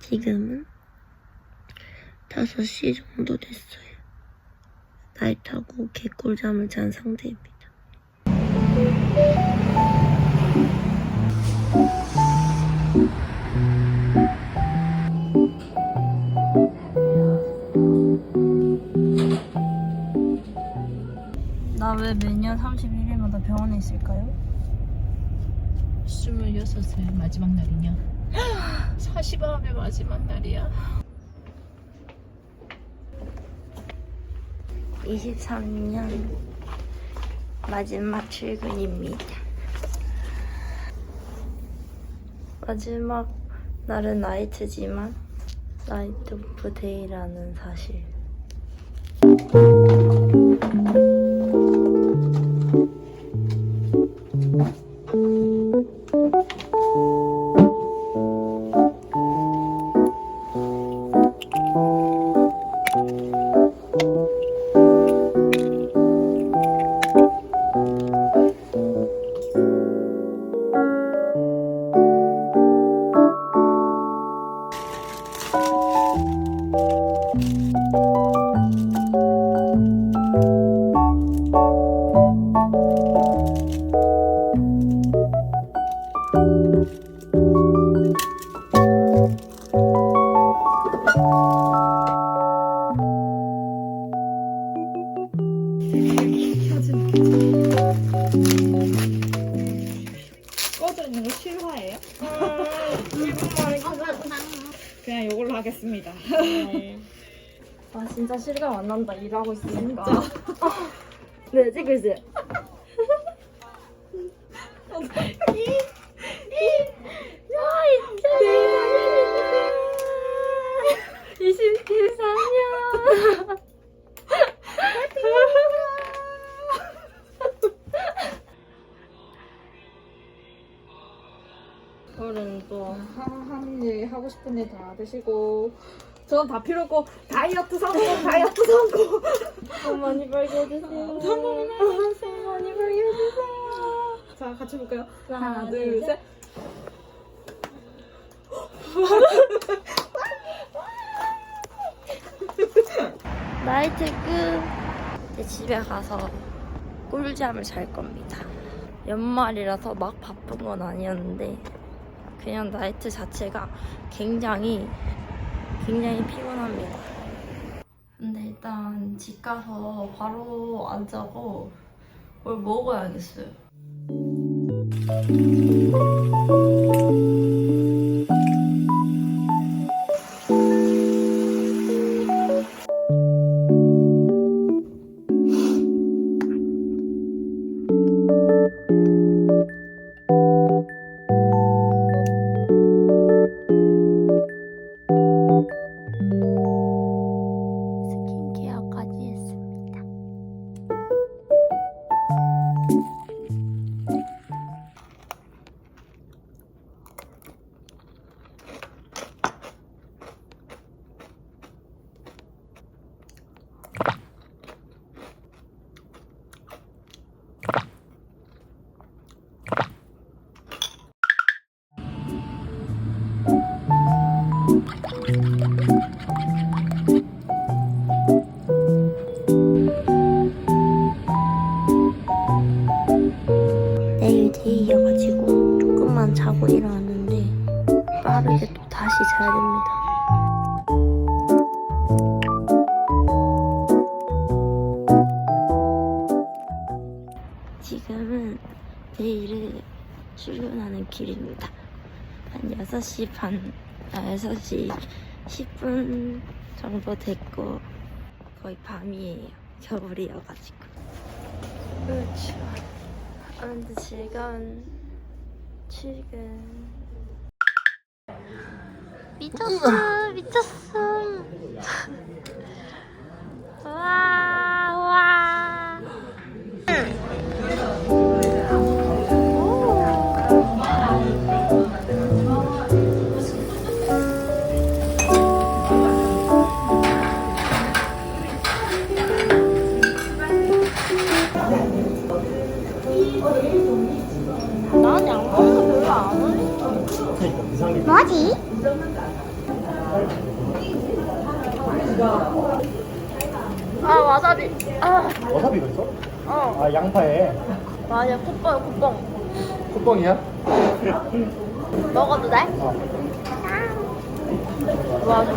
지금은 5시 정도 됐어요. 나이트하고 개꿀잠을 잔 상태입니다. 나 왜 매년 31일마다 병원에 있을까요? 26살 마지막 날이냐? 40암의 마지막 날이야. 23년 마지막 출근입니다. 마지막 날은 나이트지만 나이트 오프 데이라는 사실. 거 실화예요? 그냥 이걸로 하겠습니다. 아 진짜 실감 안 난다 일하고 있으니까. 네 찍고 있어요. 하고 싶은 일 다 드시고 저는 다 필요 없고 다이어트 성공 다이어트 성공 돈 많이 벌게 해주세요. 성공이나 돈 많이 벌게 해주세요. 자 같이 볼까요? 하나, 하나 둘, 둘 셋 나이트 끝. 이제 집에 가서 꿀잠을 잘 겁니다. 연말이라서 막 바쁜 건 아니었는데 그냥 나이트 자체가 굉장히 굉장히 피곤합니다. 근데 일단 집 가서 바로 안 자고 뭘 먹어야겠어요. 빠르게 또 다시 자야 됩니다. 지금은 내일을 출근하는 길입니다. 한 6시 반, 아, 6시 10분 정도 됐고 거의 밤이에요. 겨울이어가지고. 그렇죠. 아무튼 즐거운 출근. 미쳤어, 미쳤어. 와, 와. 뭐지? 아 와사비. 아 와사비가 있어? 어. 아 양파에 맞아 콧뻥 콧뻥. 콧뻥이야? 먹어도 돼? 어. 와. 아니야.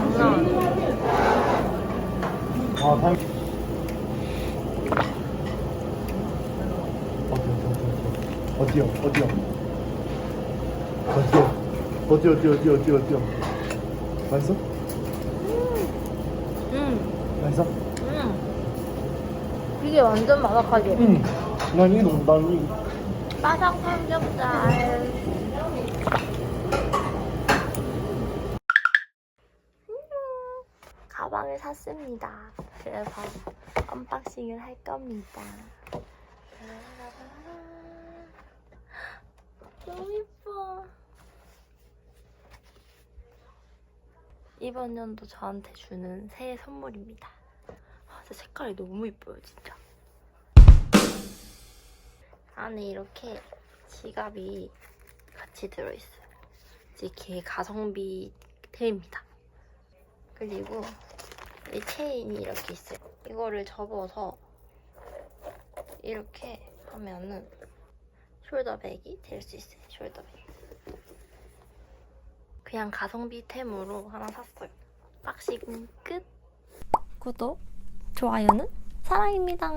아 다행. 어디요 어디요 어디요 어디요 어디 어디 어디 어디 어디요 맛있어? 음. 맛있어? 음. 이게 완전 바삭하지? 응난 이게 너무 난 이. 바삭 삼겹살. 가방을 샀습니다. 그래서 언박싱을 할 겁니다. 너무 예뻐. 이번 연도 저한테 주는 새해 선물입니다. 아, 진짜 색깔이 너무 예뻐요, 진짜. 안에 이렇게 지갑이 같이 들어있어요. 이게 가성비 템입니다. 그리고 이 체인이 이렇게 있어요. 이거를 접어서 이렇게 하면은 숄더백이 될 수 있어요. 숄더백. 그냥 가성비템으로 하나 샀어요. 박싱 끝. 구독, 좋아요는 사랑입니다.